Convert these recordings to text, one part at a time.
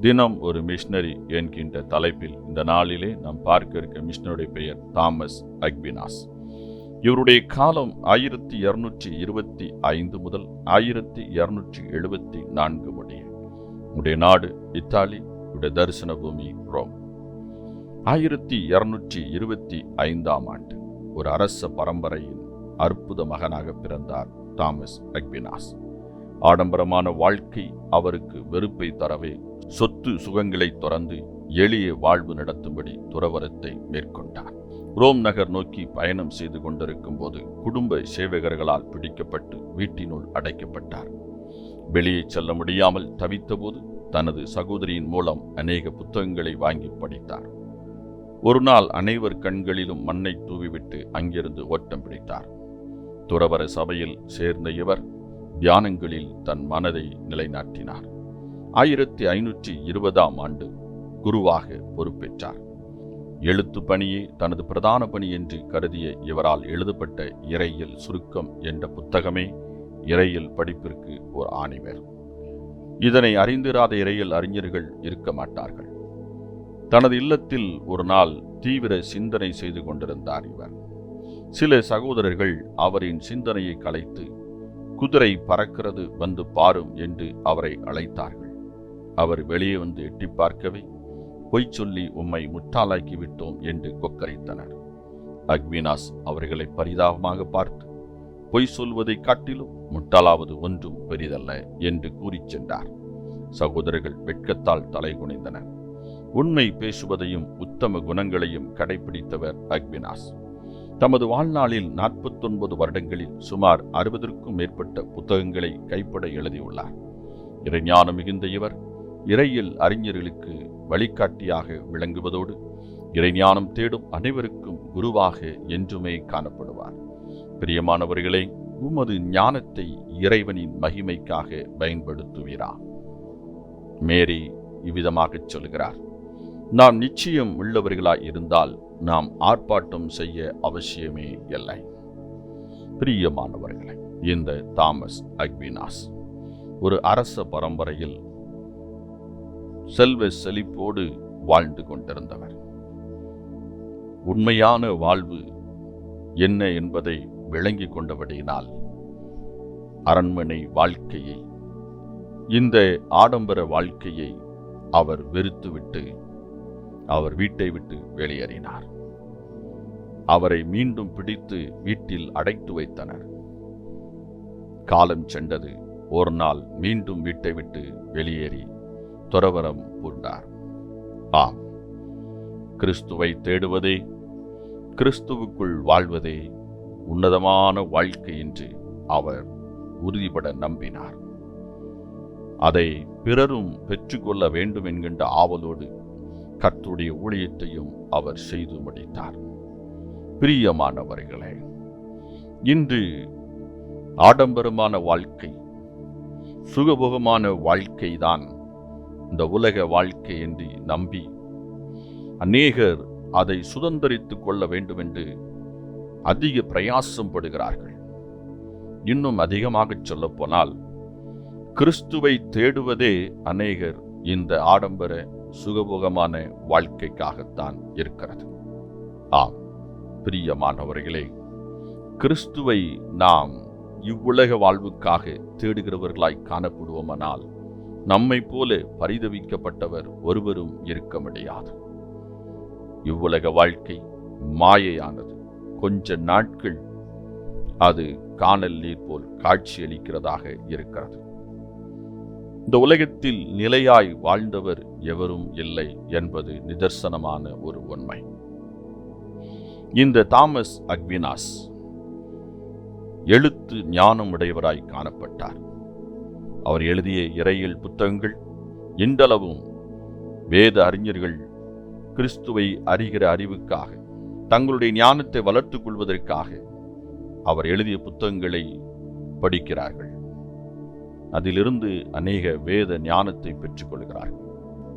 தினம் ஒரு மிஷினரி என்கின்ற தலைப்பில் இந்த நாளிலே நாம் பார்க்க இருக்க மிஷினருடைய பெயர் தாமஸ் அக்பினாஸ். இவருடைய காலம் ஆயிரத்தி இருநூற்றி இருபத்தி ஐந்து முதல் ஆயிரத்தி இருநூற்றி எழுபத்தி நான்கு முடிய உடைய நாடு இத்தாலி உடைய தரிசன பூமி ரோம். ஆயிரத்தி இருநூற்றி இருபத்தி ஐந்தாம் ஆண்டு ஒரு அரச பரம்பரையின் அற்புத மகனாக பிறந்தார் தாமஸ் அக்பினாஸ். ஆடம்பரமான வாழ்க்கை அவருக்கு வெறுப்பை தரவே சொத்து சுகங்களை துறந்து எளிய வாழ்வு நடத்தும்படி துறவரத்தை மேற்கொண்டார். ரோம் நகர் நோக்கி பயணம் செய்து கொண்டிருக்கும் போது குடும்ப சேவகர்களால் பிடிக்கப்பட்டு வீட்டினுள் அடைக்கப்பட்டார். வெளியே செல்ல முடியாமல் தவித்தபோது தனது சகோதரியின் மூலம் அநேக புத்தகங்களை வாங்கி படித்தார். ஒரு நாள் அனைவர் கண்களிலும் மண்ணை தூவிவிட்டு அங்கிருந்து ஓட்டம் பிடித்தார். துறவர சபையில் சேர்ந்த இவர் தியானங்களில் தன் மனதை நிலைநாட்டினார். ஆயிரத்தி ஐநூற்றி இருபதாம் ஆண்டு குருவாக பொறுப்பேற்றார். எழுத்து பணியே தனது பிரதான பணி என்று கருதிய இவரால் எழுதப்பட்ட இறையியல் சுருக்கம் என்ற புத்தகமே இறையியல் படிப்பிற்கு ஓர் ஆணிவர் இதனை அறிந்திராத இறையியல் அறிஞர்கள் இருக்க மாட்டார்கள். தனது இல்லத்தில் ஒரு நாள் தீவிர சிந்தனை செய்து கொண்டிருந்தார் இவர். சில சகோதரர்கள் அவரின் சிந்தனையை கலைத்து குதிரை பறக்கிறது வந்து பாரும் என்று அவரை அழைத்தார்கள். அவர் வெளியே வந்து எட்டி பார்க்கவே பொய் சொல்லி உம்மை முட்டாளாக்கி விட்டோம் என்று கொக்கரித்தனர். அக்வினாஸ் அவர்களை பரிதாபமாக பார்த்து பொய் சொல்வதை காட்டிலும் முட்டாளாவது ஒன்றும் பெரிதல்ல என்று கூறிச் சென்றார். சகோதரர்கள் வெட்கத்தால் தலை குனிந்தனர். உண்மை பேசுவதையும் உத்தம குணங்களையும் கடைபிடித்தவர் அக்வினாஸ். தமது வாழ்நாளில் நாற்பத்தொன்பது வருடங்களில் சுமார் அறுபதற்கும் மேற்பட்ட புத்தகங்களை கைப்பட எழுதியுள்ளார். இறைஞானம் மிகுந்த இவர் இறையில் அறிஞர்களுக்கு வழிகாட்டியாக விளங்குவதோடு இறைஞானம் தேடும் அனைவருக்கும் குருவாக என்றுமே காணப்படுவார். பிரியமானவர்களே உமது ஞானத்தை இறைவனின் மகிமைக்காக பயன்படுத்துவீரா? மேரி இவ்விதமாகச் சொல்கிறார். நாம் நிச்சயம் உள்ளவர்களாய் இருந்தால் நாம் ஆர்ப்பாட்டம் செய்ய அவசியமே இல்லை. பிரியமானவர்களே இந்த தாமஸ் அக்வினாஸ் ஒரு அரச பரம்பரையில் செல்வ செழிப்போடு வாழ்ந்து கொண்டிருந்தவர். உண்மையான வாழ்வு என்ன என்பதை விளங்கி கொண்டபடியினால் அரண்மனை வாழ்க்கையை இந்த ஆடம்பர வாழ்க்கையை அவர் வெறுத்துவிட்டு அவர் வீட்டை விட்டு வெளியேறினார். அவரை மீண்டும் பிடித்து வீட்டில் அடைத்து வைத்தனர். காலம் சென்றது. ஒரு நாள் மீண்டும் வீட்டை விட்டு வெளியேறி துறவரம் பூண்டார். ஆம் கிறிஸ்துவை தேடுவதே கிறிஸ்துவுக்குள் வாழ்வதே உன்னதமான வாழ்க்கை என்று அவர் உறுதிபட நம்பினார். அதை பிறரும் பெற்றுக்கொள்ள வேண்டும் என்கின்ற ஆவலோடு கர்த்துடைய ஊழியத்தையும் அவர் செய்து முடித்தார். பிரியமானவர்களே இன்று ஆடம்பரமான வாழ்க்கை சுகபோகமான வாழ்க்கைதான் இந்த உலக வாழ்க்கை என்று நம்பி அநேகர் அதை சுதந்திரித்து கொள்ள வேண்டும் என்று அதிக பிரயாசம் படுகிறார்கள். இன்னும் அதிகமாக சொல்லப்போனால் கிறிஸ்துவை தேடுவதே அநேகர் இந்த ஆடம்பர சுகபோகமான வாழ்க்கைக்காகத்தான் இருக்கிறது. ஆம் பிரியமானவர்களே கிறிஸ்துவை நாம் இவ்வுலக வாழ்வுக்காக தேடுகிறவர்களாய் காணப்படுவோமானால் நம்மை போல பரிதவிக்கப்பட்டவர் ஒருவரும் இருக்க முடியாது. இவ்வுலக வாழ்க்கை மாயையானது. கொஞ்ச நாட்கள் அது காணல் நீர் போல் காட்சியளிக்கிறதாக இருக்கிறது. இந்த உலகத்தில் நிலையாய் வாழ்ந்தவர் எவரும் இல்லை என்பது நிதர்சனமான ஒரு உண்மை. இந்த தாமஸ் அக்வினாஸ் எழுத்து ஞானம் உடையவராய் காணப்பட்டார். அவர் எழுதிய இறையியல் புத்தகங்கள் இன்றளவும் வேத அறிஞர்கள் கிறிஸ்துவை அறிகிற அறிவுக்காக தங்களுடைய ஞானத்தை வளர்த்துக் கொள்வதற்காக அவர் எழுதிய புத்தகங்களை படிக்கிறார்கள். அதிலிருந்து அநேக வேத ஞானத்தை பெற்றுக்கொள்கிறார்கள்.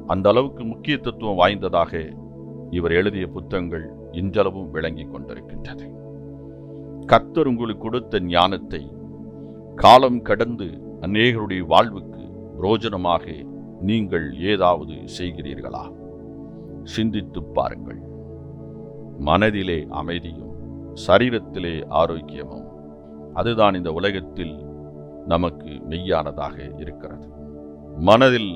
அந்த அளவுக்கு முக்கியத்துவம் வாய்ந்ததாக இவர் எழுதிய புத்தகங்கள் இன்றளவும் விளங்கிக் கொண்டிருக்கின்றது. கர்த்தர் உங்களுக்கு கொடுத்த ஞானத்தை காலம் கடந்து அநேகருடைய வாழ்வுக்கு புரோஜனமாக நீங்கள் ஏதாவது செய்கிறீர்களா? சிந்தித்துப் பாருங்கள். மனதிலே அமைதியும் சரீரத்திலே ஆரோக்கியமும் அதுதான் இந்த உலகத்தில் நமக்கு மெய்யானதாக இருக்கிறது. மனதில்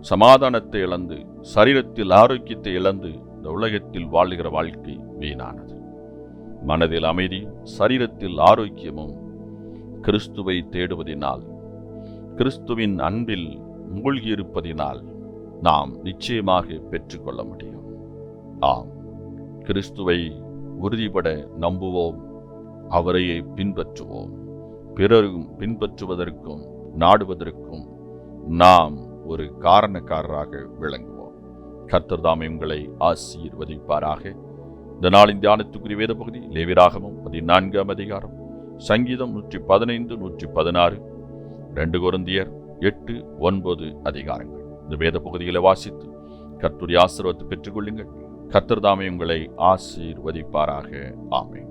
சமாதானத்தை இழந்து சரீரத்தில் ஆரோக்கியத்தை இழந்து இந்த உலகத்தில் வாழுகிற வாழ்க்கை வீணானது. மனதில் அமைதி சரீரத்தில் ஆரோக்கியமும் கிறிஸ்துவை தேடுவதினால் கிறிஸ்துவின் அன்பில் மூழ்கியிருப்பதினால் நாம் நிச்சயமாக பெற்றுக்கொள்ள முடியும். ஆம் கிறிஸ்துவை உறுதிபட நம்புவோம் அவரையே பின்பற்றுவோம். பிறரும் பின்பற்றுவதற்கும் நாடுவதற்கும் நாம் ஒரு காரணக்காரராக விளங்குவோம். கர்த்தர்தாமை உங்களை ஆசீர்வதிப்பாராக. இந்த நாளின் தியானத்துக்குரிய வேத பகுதி லேவிராகமும் பதினான்காம் அதிகாரம் சங்கீதம் நூற்றி பதினைந்து நூற்றி பதினாறு ரெண்டு குருந்தியர் எட்டு ஒன்பது அதிகாரங்கள். இந்த வேத பகுதிகளை வாசித்து கர்த்தருடைய ஆசீர்வாதத்தை பெற்றுக்கொள்ளுங்கள் கர்த்தர்தாமை உங்களை ஆசீர்வதிப்பாராக. ஆமை